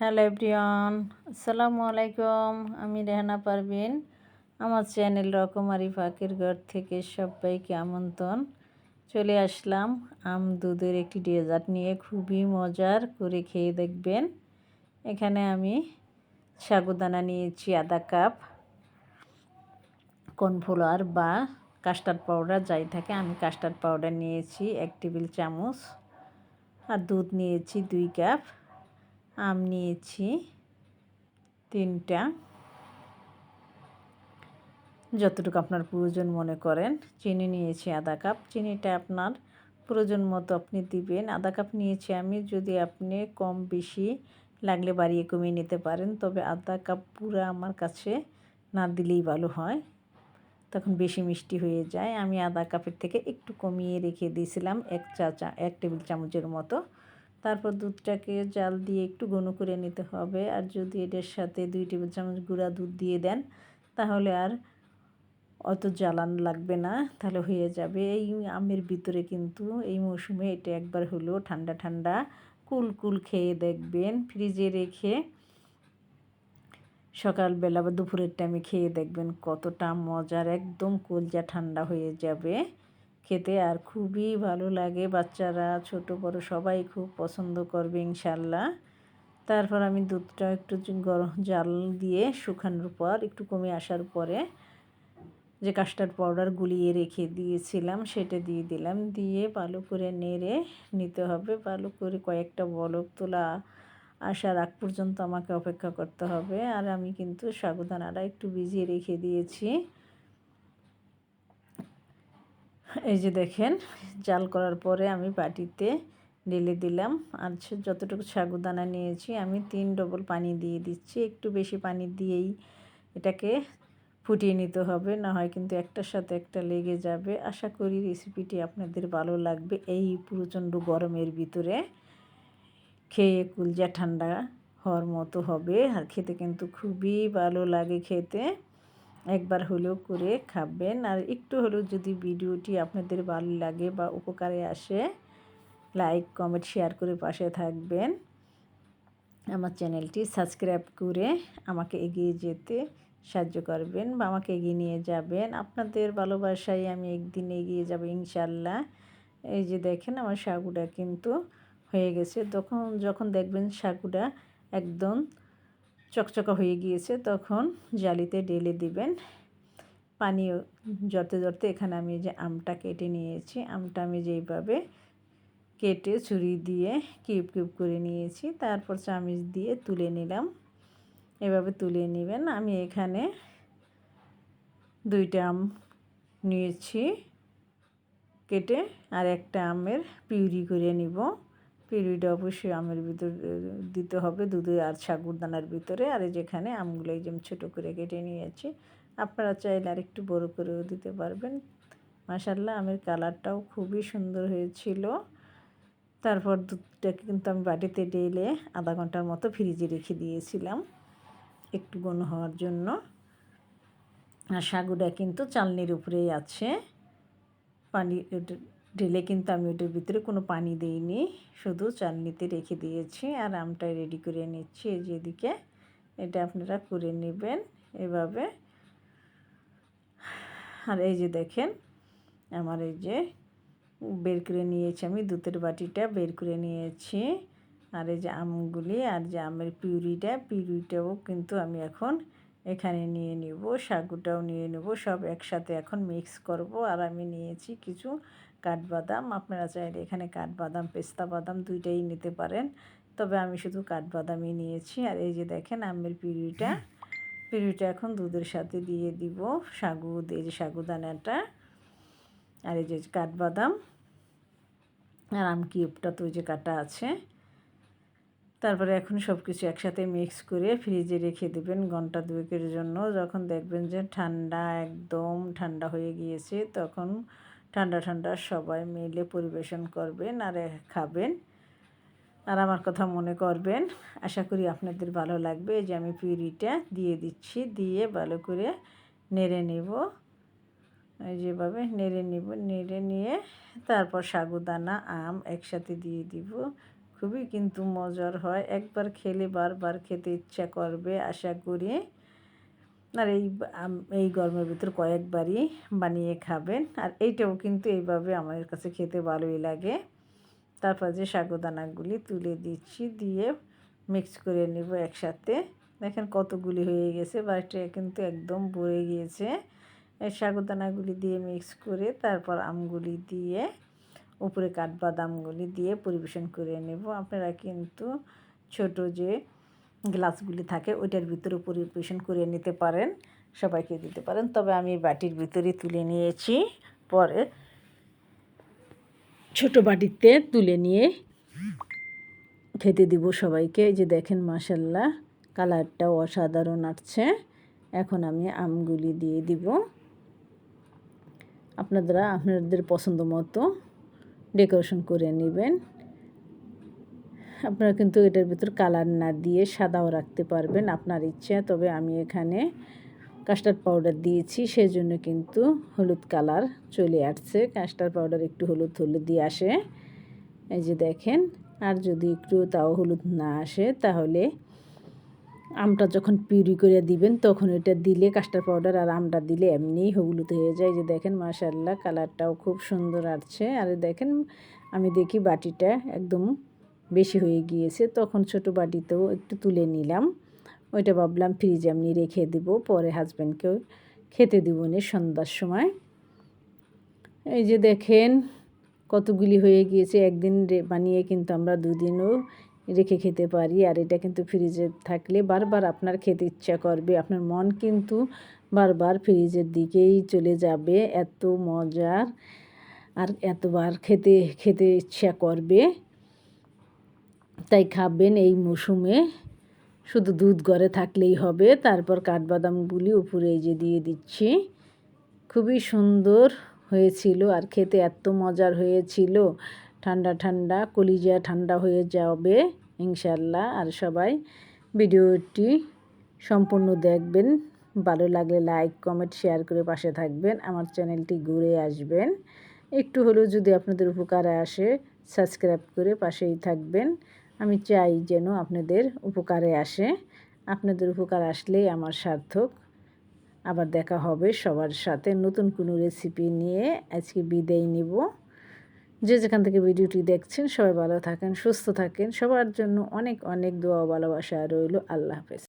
Hello everyone, আসসালামু আলাইকুম। আমি রেহানা পারভিন, আমার চ্যানেল রকমারি ফাঁকের ঘর থেকে সবাইকে আমন্ত্রণ। চলে আসলাম আম দুধের একটি ডেজার্ট নিয়ে, খুবই মজার করে খেয়ে দেখবেন। এখানে আমি সাগুদানা নিয়েছি আধা কাপ। কর্নফ্লাওয়ার বা কাস্টার্ড পাউডার যাই থাকে, আমি কাস্টার্ড পাউডার নিয়েছি এক টেবিল চামচ। আর দুধ নিয়েছি দুই কাপ। আম নিয়েছি, তিনটা। যতটুকু আপনার প্রয়োজন মনে করেন, চিনি নিয়েছি আধা কাপ। চিনিটা আপনার প্রয়োজন মতো আপনি দিবেন। আধা কাপ নিয়েছি আমি, যদি আপনি কম বেশি লাগলে বাড়িয়ে কমিয়ে নিতে পারেন, তবে আধা কাপ পুরো আমার কাছে না দিলেই ভালো হয়। তখন বেশি মিষ্টি হয়ে যায়। আমি আধা কাপের থেকে একটু কমিয়ে রেখে দিয়েছিলাম এক চা চা এক টেবিল চামচের মতো। তারপর দুধটাকে জাল দিয়ে একটু ঘন করে নিতে হবে। আর যদি এটার সাথে দুই টেবিল চামচ গুঁড়া দুধ দিয়ে দেন, তাহলে আর অত জ্বালান লাগবে না, তাহলে হয়ে যাবে। এই আমের ভিতরে কিন্তু এই মৌসুমে এটা একবার হলেও ঠান্ডা ঠান্ডা, কুল কুল খেয়ে দেখবেন। ফ্রিজে রেখে সকালবেলা বা দুপুরের টাইমে খেয়ে দেখবেন কতটা মজার, একদম কলজা ঠান্ডা হয়ে যাবে। খেতে আর খুবই ভালো লাগে। বাচ্চারা, ছোট, বড় সবাই খুব পছন্দ করবে ইনশাল্লাহ। তারপর আমি দুধটা একটু গরম জাল দিয়ে শুকানোর পর, একটু কমে আসার পরে যে কাস্টার্ড পাউডার গুলিয়ে রেখে দিয়েছিলাম, সেটা দিয়ে দিলাম। দিয়ে ভালো করে নেড়ে নিতে হবে। ভালো করে কয়েকটা বলক তোলা আসার আগ পর্যন্ত আমাকে অপেক্ষা করতে হবে। আর আমি কিন্তু সাবুদানাটা একটু ভিজিয়ে রেখে দিয়েছি। এই যে দেখেন, জাল করার পরে আমি বাটিতে ঢেলে দিলাম। আর যতটুকু সাগুদানা নিয়েছি, আমি তিন ডবল পানি দিয়ে দিচ্ছি। একটু বেশি পানি দিয়েই এটাকে ফুটিয়ে নিতে হবে, না হয় কিন্তু একটার সাথে একটা লেগে যাবে। আশা করি রেসিপিটি আপনাদের ভালো লাগবে এই প্রচণ্ড গরমের ভিতরে। খেয়ে কুলজা ঠান্ডা হওয়ার মতো হবে, আর খেতে কিন্তু খুবই ভালো লাগে খেতে। একবার হলেও করে খাবেন। আর একটু হলেও যদি ভিডিওটি আপনাদের ভালো লাগে বা উপকারে আসে, লাইক, কমেন্ট, শেয়ার করে পাশে থাকবেন। আমার চ্যানেলটি সাবস্ক্রাইব করে আমাকে এগিয়ে যেতে সাহায্য করবেন বা আমাকে এগিয়ে নিয়ে যাবেন। আপনাদের ভালোবাসায় আমি একদিন এগিয়ে যাব ইনশাল্লাহ। এই যে দেখেন আমার সাগুটা কিন্তু হয়ে গেছে। তখন যখন দেখবেন সাগুটা একদম চকচকা হয়ে গিয়েছে, তখন জালিতে ডেলে দিবেন। পানি জড়তে জড়তে এখানে আমি যে আমটা কেটে নিয়েছি, আমটা আমি যেইভাবে কেটে ছুরি দিয়ে কিউব কিউব করে নিয়েছি, তারপর চামিচ দিয়ে তুলে নিলাম। এভাবে তুলে নেবেন। আমি এখানে দুইটা আম নিয়েছি, কেটে আর একটা আমের পিউরি করে নিব। পিউরিটা অবশ্যই আমের ভিতর দিতে হবে দুধে আর সাগুরদানার ভিতরে। আর যেখানে আমগুলো এই যেমন ছোটো করে কেটে নিয়েছি, আপনারা চাইলে আর একটু বড়ো করেও দিতে পারবেন। মাসাল্লাহ আমের কালারটাও খুবই সুন্দর হয়েছিল। তারপর দুধটাকে কিন্তু আমি বাটিতে ডেলে আধা ঘণ্টার মতো ফ্রিজে রেখে দিয়েছিলাম একটু ঘন হওয়ার জন্য। আর সাগুটা কিন্তু চালনির উপরেই আছে। পানি ঢেলে কিন্তু আমি ওটার ভিতরে কোনো পানি দিইনি। শুধু চালনিতে রেখে দিয়েছি আর আমটা রেডি করে নিচ্ছি। এই যেদিকে এটা আপনারা করে নেবেন এভাবে। আর এই যে দেখেন, আমার এই যে বের করে নিয়েছি আমি, দুধের বাটিটা বের করে নিয়েছি। আর এই যে আমগুলি আর যে আমের পিউরিটা, পিউরিটাও কিন্তু আমি এখন এখানে নিয়ে নেব, সাগুটাও নিয়ে নেব, সব একসাথে এখন মিক্স করব। আর আমি নিয়েছি কিছু কাঠবাদাম। আপনারা চাইলে এখানে কাঠবাদাম, পেস্তা বাদাম দুইটাই নিতে পারেন। তবে আমি শুধু কাঠবাদামই নিয়েছি। আর এই যে দেখেন আমের পিউরিটা পিউরিটা এখন দুধের সাথে দিয়ে দিব সাগু, এই যে সাগুদানাটা। আর এই যে কাঠবাদাম, আর আম কিউবটা তো যে কাটা আছে। তারপরে এখন সব কিছু একসাথে মিক্স করে ফ্রিজে রেখে দেবেন ঘণ্টা দুয়েকের জন্য। যখন দেখবেন যে ঠান্ডা একদম ঠান্ডা হয়ে গিয়েছে, তখন ঠান্ডা ঠান্ডা সবাই মিলে পরিবেশন করবেন আর খাবেন। আর আমার কথা মনে করবেন। আশা করি আপনাদের ভালো লাগবে। যে আমি পিউরিটা দিয়ে দিচ্ছি, দিয়ে ভালো করে নেড়ে নেব। যেভাবে নেড়ে নিব, নেড়ে নিয়ে তারপর সাগুদানা, আম একসাথে দিয়ে দিব। খুবই কিন্তু মজার হয়। একবার খেলে বারবার খেতে ইচ্ছা করবে, আশা করি। আর এই এই গরমের ভিতর কয়েকবারই বানিয়ে খাবেন। আর এইটাও কিন্তু এইভাবে আমাদের কাছে খেতে ভালোই লাগে। তারপর যে সাগুদানাগুলি তুলে দিচ্ছি, দিয়ে মিক্স করে নেব একসাথে। দেখেন কতগুলি হয়ে গেছে, বাড়িটা কিন্তু একদম ভরে গিয়েছে। এই সাগুদানাগুলি দিয়ে মিক্স করে তারপর আমগুলি দিয়ে উপরে কাঠবাদামগুলি দিয়ে পরিবেশন করে নেব। আপনারা কিন্তু ছোট যে গ্লাসগুলি থাকে, ওইটার ভিতরে পরিবেশন করে নিতে পারেন, সবাইকে দিতে পারেন। তবে আমি বাটির ভিতরে তুলে নিয়েছি, পরে ছোট বাটিতে তুলে নিয়ে খেতে দিব সবাইকে। এই যে দেখেন মাসাল্লাহ কালারটাও অসাধারণ আসছে। এখন আমি আমগুলি দিয়ে দিব। আপনারা আপনাদের পছন্দ মতো ডেকোরেশন করে নেবেন। আপনারা কিন্তু এটার ভিতর কালার না দিয়ে সাদাও রাখতে পারবেন আপনার ইচ্ছা, তবে আমি এখানে কাস্টার্ড পাউডার দিয়েছি সেই জন্য কিন্তু হলুদ কালার চলে আসছে। কাস্টার্ড পাউডার একটু হলুদ হলুদ দিয়ে আসে। এই যে দেখেন, আর যদি একটু তাও হলুদ না আসে, তাহলে আমটা যখন পিউরি করে দিবেন, তখন এটা দিলে কাস্টার পাউডার আর আমটা দিলে এমনিই হলুদ হয়ে যায়। যে দেখেন মাশাল্লাহ কালারটাও খুব সুন্দর আসছে। আর দেখেন, আমি দেখি বাটিটা একদম বেশি হয়ে গিয়েছে। তখন ছোট বাটিতেও একটু তুলে নিলাম। ওইটা ভাবলাম ফ্রিজে এমনি রেখে দেবো, পরে হাজব্যান্ডকেও খেতে দেবো নি সন্ধ্যার সময়। এই যে দেখেন, কতগুলি হয়ে গিয়েছে। একদিন বানিয়ে কিন্তু আমরা দুদিনও রেখে খেতে পারি। আর এটা কিন্তু ফ্রিজে থাকলে বারবার আপনার খেতে ইচ্ছা করবে। আপনার মন কিন্তু বারবার ফ্রিজের দিকেই চলে যাবে। এত মজার আর এতবার খেতে খেতে ইচ্ছা করবে। তাই খাবেন এই মৌসুমে। শুধু দুধ ঘরে থাকলেই হবে। তারপর কাঠবাদামগুলি উপরে যে দিয়ে দিচ্ছি। খুবই সুন্দর হয়েছিল আর খেতে এত মজার হয়েছিল। ঠান্ডা ঠান্ডা, কলিজা ঠান্ডা হয়ে যাবে ইনশাল্লাহ আর সবাই ভিডিওটি সম্পূর্ণ দেখবেন, ভালো লাগলে লাইক, কমেন্ট, শেয়ার করে পাশে থাকবেন, আমার চ্যানেলটি ঘুরে আসবেন। একটু হলেও যদি আপনাদের উপকারে আসে, সাবস্ক্রাইব করে পাশেই থাকবেন। আমি চাই যেন আপনাদের উপকারে আসে। আপনাদের উপকার আসলেই আমার সার্থক। আবার দেখা হবে সবার সাথে নতুন কোনো রেসিপি নিয়ে। আজকে বিদায় নিব। যে যেখান থেকে ভিডিওটি দেখছেন, সবাই ভালো থাকেন, সুস্থ থাকেন। সবার জন্য অনেক অনেক দোয়া ভালোবাসা রইল। আল্লাহ হাফেজ।